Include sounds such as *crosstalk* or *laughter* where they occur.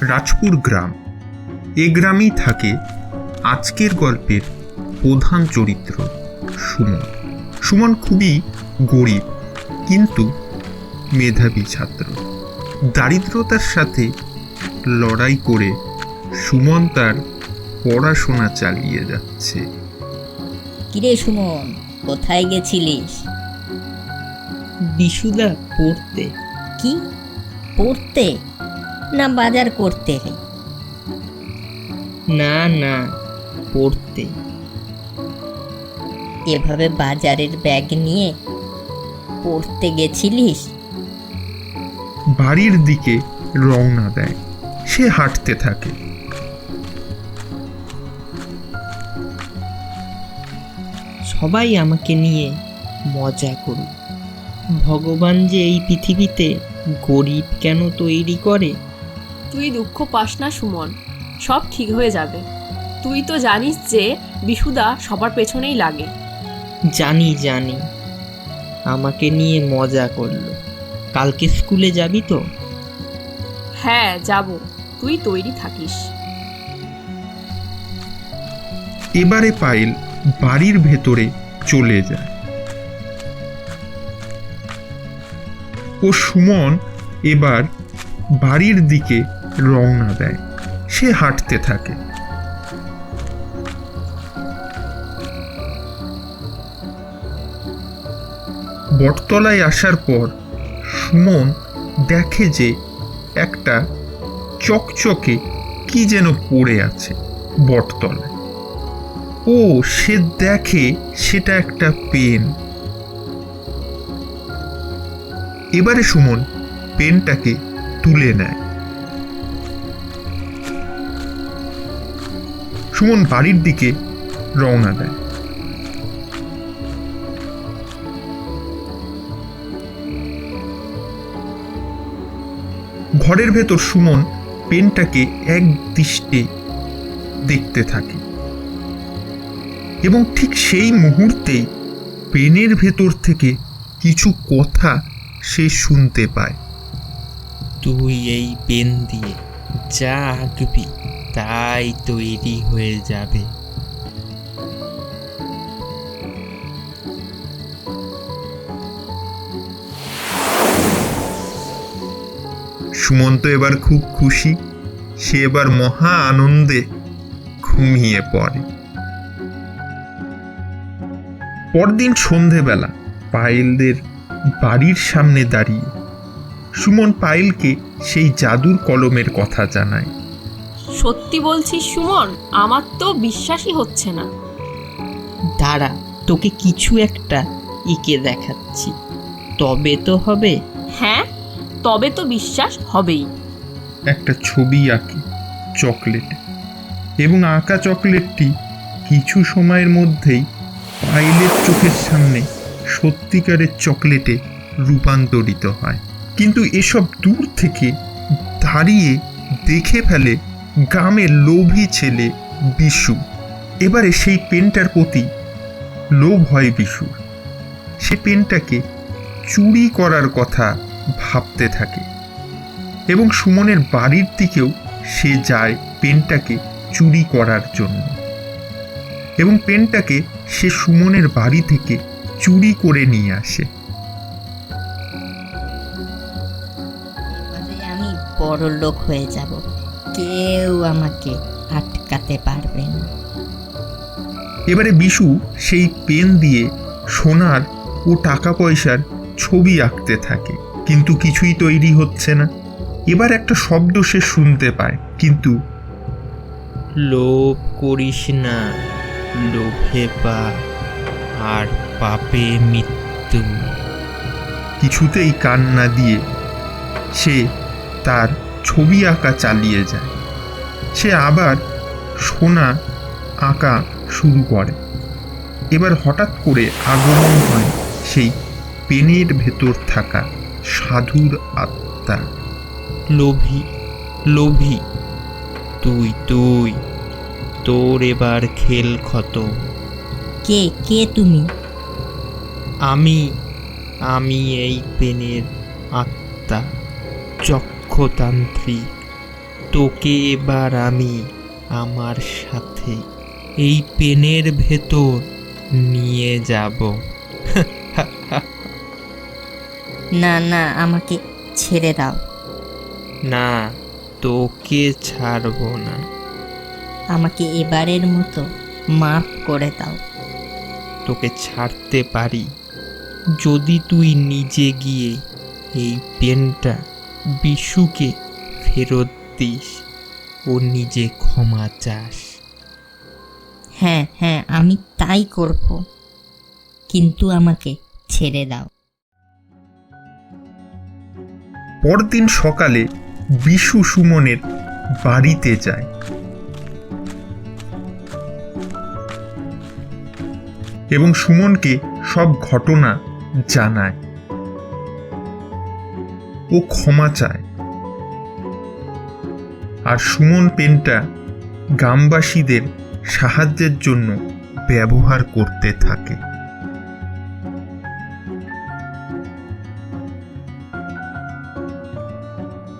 রাজপুর গ্রাম। এ গ্রামেই থাকে আজকের গল্পের প্রধান চরিত্র সুমন। সুমন খুবই গরিব কিন্তু মেধাবী ছাত্র। দারিদ্রতার সাথে লড়াই করে সুমন তার পড়াশোনা চালিয়ে যাচ্ছে। কিরে সুমন কোথায় গেছিলিস? বিশুদা পড়তে। কি? পড়তে? না বাজার করতে? না না পড়তে। এভাবে বাজারের ব্যাগ নিয়ে পড়তে গেছিলিস? বাড়ির দিকে রওনা দেয়। সে হাঁটতে থাকে। সবাই আমাকে নিয়ে মজা করুক। ভগবান যে এই পৃথিবীতে গরিব কেন তৈরি করে? তুই দুঃখ পাস না সুমন। সব ঠিক হয়ে যাবে। তুই তো জানিস যে বিশুদা সবার পেছনেই লাগে। জানি জানি। আমাকে নিয়ে মজা করল। কালকে স্কুলে যাবি তো? হ্যাঁ যাব। তুই তৈরি থাকিস। এবারে পাইল বাড়ির ভেতরে চলে যায়। ও সুমন এবার বাড়ির দিকে রওনা দেয়, সে হাঁটতে থাকে। বটতলায় আসার পর সুমন দেখে যে একটা চকচকে কি যেন পড়ে আছে বটতলায়। ও, সে দেখে সেটা একটা পেন। এবারে সুমন পেনটাকে তুলে নেয়। সুমন বাড়ির দিকে রওনা দেয়। ঘরের ভেতর সুমন পেনটাকে এক দৃষ্টে দেখতে থাকে এবং ঠিক সেই মুহূর্তেই পেনের ভেতর থেকে কিছু কথা সে শুনতে পায়। তুই এই পেন দিয়ে যা আঁকবি। তাই তৈরি হয়ে যাবে। সুমন্ত এবার খুব খুশি। সে এবার মহা আনন্দে ঘুমিয়ে পড়ে। পরদিন সন্ধেবেলা পায়েলদের বাড়ির সামনে দাঁড়িয়ে সুমন পায়েলকে সেই জাদুর কলমের কথা জানায়। সত্যি বলছিস সুমন? আমার তো বিশ্বাসই হচ্ছে না। দাঁড়া তোকে কিছু একটা এঁকে দেখাচ্ছি। তবে তো হবে। হ্যাঁ তবে তো বিশ্বাস হবেই। একটা ছবি আঁকে চকলেট। এবং আঁকা চকলেটটি কিছু সময়ের মধ্যেই পাইলের চোখের সামনে সত্যিকারের চকলেটে রূপান্তরিত হয়। কিন্তু এসব দূর থেকে দাঁড়িয়ে দেখে ফেলে গ্রামের লোভী ছেলে বিশু। এবারে সেই পেনটার প্রতি লোভ হয় বিশুর সে পেনটাকে চুরি করার কথা ভাবতে থাকে এবং সুমনের বাড়ির দিকেও সে যায় পেনটাকে চুরি করার জন্য। এবং পেনটাকে সে সুমনের বাড়ি থেকে চুরি করে নিয়ে আসে। আমি বড় লোক হয়ে যাব। কেউ আমাকে আটকাতে পারবে না। এবারে বিশু সেই পেন দিয়ে সোনার ও টাকা পয়সার ছবি আঁকতে থাকে কিন্তু কিছুই তৈরি হচ্ছে না। এবার একটা শব্দ সে শুনতে পায় কিন্তু লোভ করিস না লোভে পা আর পাপে মৃত্যু। কিছুতেই কান না দিয়ে সে তার ছবি আঁকা চালিয়ে যায়। সে আবার সোনা আঁকা শুরু করে। এবার হঠাৎ করে আগমন হয় সেই পেনের ভেতর থাকা সাধুর আত্মা। লোভী লোভী তুই তুই তোর এবার খেল খতম। কে কে তুমি? আমি আমি এই পেনের আত্মা। চক্ষতান্ত্রিক তোকে এবার আমি আমার সাথে এই পেনের ভেতর নিয়ে যাব। *laughs* না না আমাকে ছেড়ে দাও। না তোকে ছাড়বো না। আমাকে এবারের মতো মাফ করে দাও। তোকে ছাড়তে পারি। যদি তুই নিজে গিয়ে এই পেনটা বিশুকে ফেরত দিস ও নিজে ক্ষমা চাস। হ্যাঁ হ্যাঁ আমি তাই করব। কিন্তু আমাকে ছেড়ে দাও। পরদিন সকালে বিশু সুমনের বাড়িতে যায়। এবং সুমনকে সব ঘটনা জানায়। ও ক্ষমা চায়। আর সুমন পেনটা গ্রামবাসীদের সাহায্যের জন্য ব্যবহার করতে থাকে।